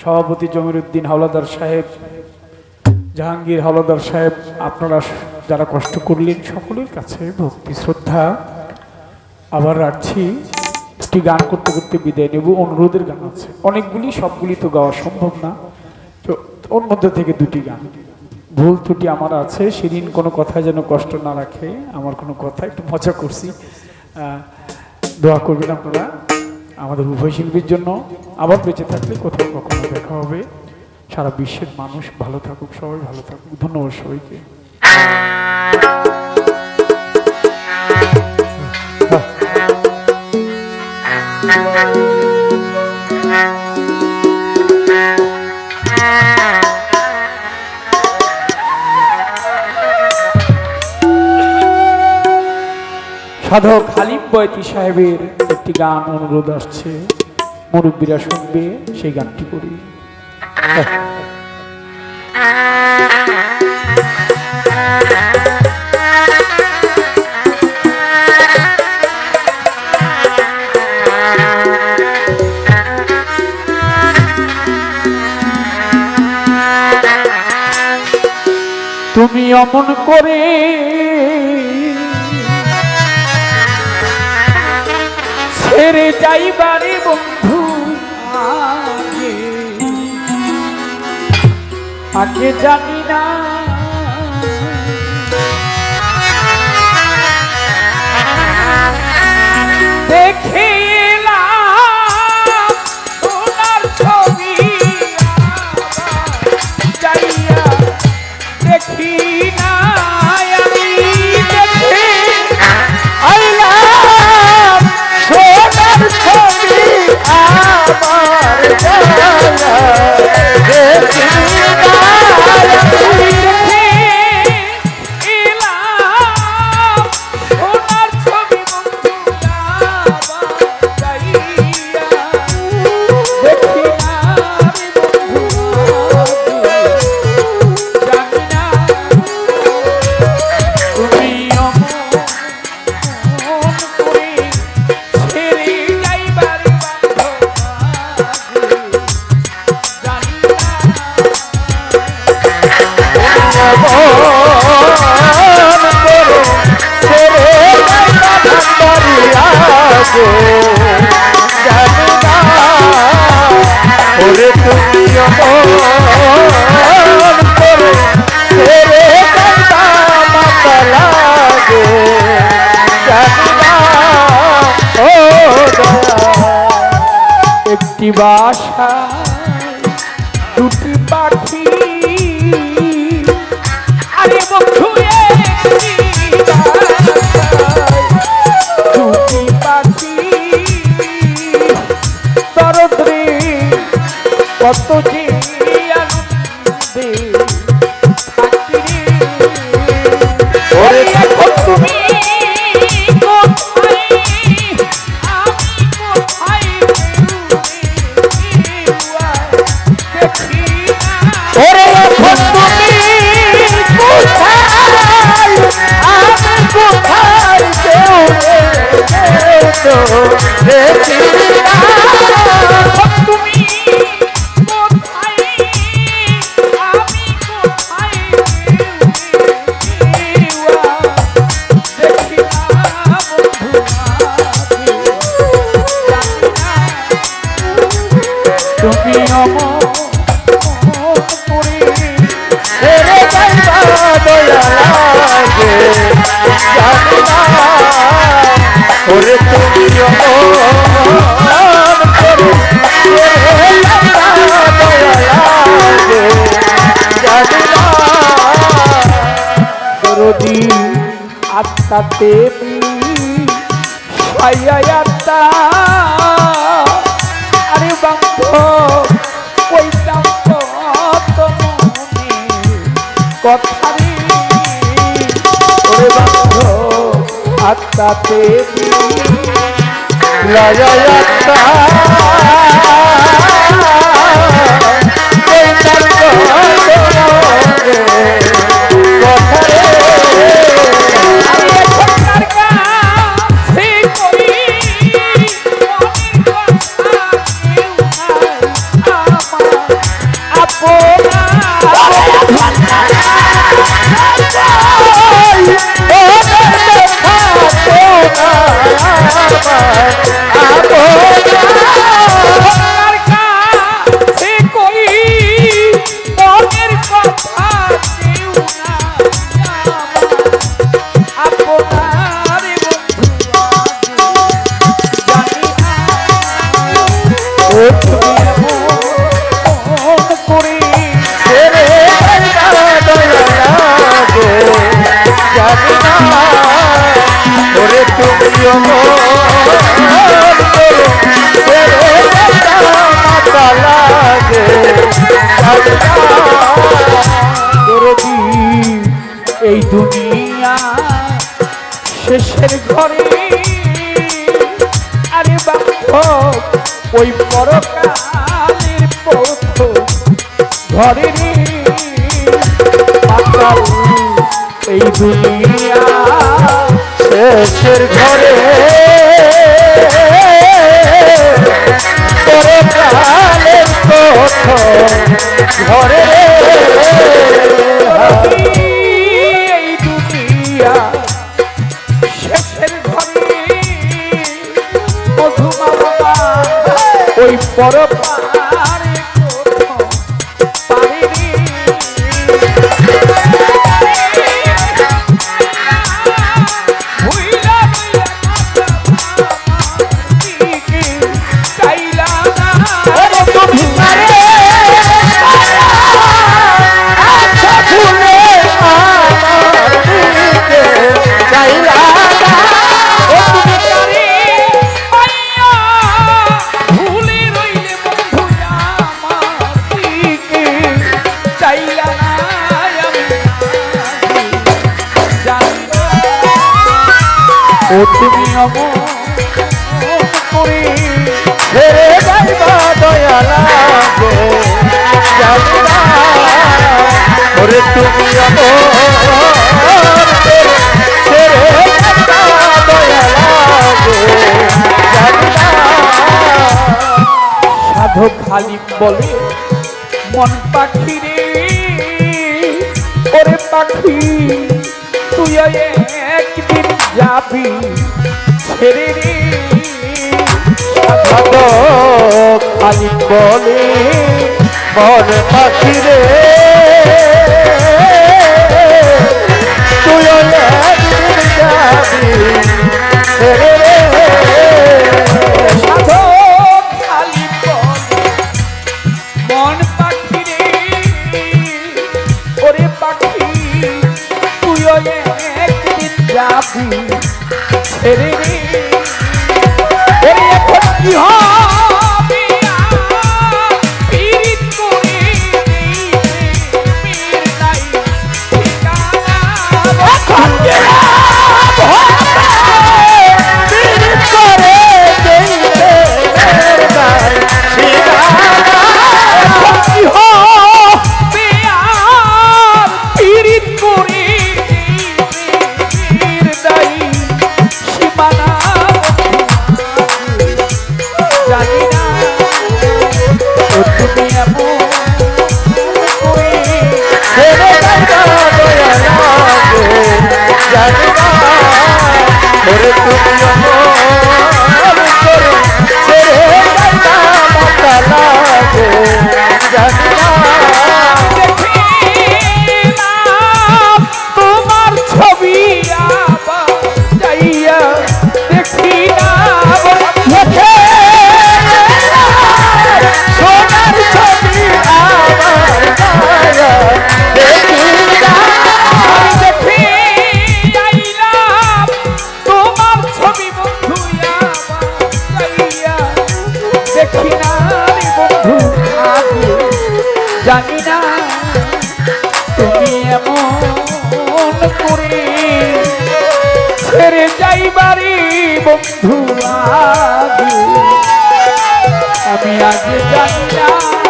সভাপতি জমির উদ্দিন হাওলাদার সাহেব, জাহাঙ্গীর হাওলাদার সাহেব, আপনারা যারা কষ্ট করলেন সকলের কাছে ভক্তি, শ্রদ্ধা। আবার রাখছি, একটি গান করতে করতে বিদায় নেব, অনুরোধের গান আছে। অনেকগুলি, সবগুলি তো গাওয়া সম্ভব না। তো ওর মধ্যে থেকে দুটি গান। ভুল ত্রুটি আমার আছে, সেদিন কোনো কথা যেন কষ্ট না রাখে, আমার কোনো কথা, একটু মজা করছি। দোয়া করবেন আপনারা। আমাদের উভয় শিল্পীর জন্য আবার বেঁচে থাকলে কোথাও কখনো দেখা হবে। সারা বিশ্বের মানুষ ভালো থাকুক, সবাই ভালো থাকুক। ধন্যবাদ সবাইকে। সাধক হালিম বয়তি সাহেবের একটি গান অনুরোধ আসছে। মুরব্বীরা শুনবে সেই গানটি করি। তুমি অমন করে ছেড়ে যাইবারে বন্ধু আগে জানি না ওরে কত। ওরে তুমি দেখি না ওরে এখন তুমি কোথায় আমি কোথায় দেখি না অমর করে ছেড়ে যাইবা দয়া লাগে জানি না ওরে তুমি অমন করে আত্মা। আরে বান্ধ কথা রে লয় বান্ধ এই দুনিয়া শেষের ঘরে। আরে ওই পরকালের পৌঁছ ঘরে এই দুনিয়া শেষের ঘরে। পরকালের পথ ঘরে ওই পরপার ও তুমি অমন করে। ছেড়ে যাইবা দয়ালা গো। জানি না। ওরে তুমি অমন ছেড়ে যাইবা দয়ালা গো। সাধক খালি বলে, মন পাখি রে। ওরে পাখি, তুই একদিন যাবি ছেড়ে রে খালি বলে মন পাখি রে। তুই যাবি ছেড়ে yeah. যাবি রে রে। বন্ধু আমি আজ জানি না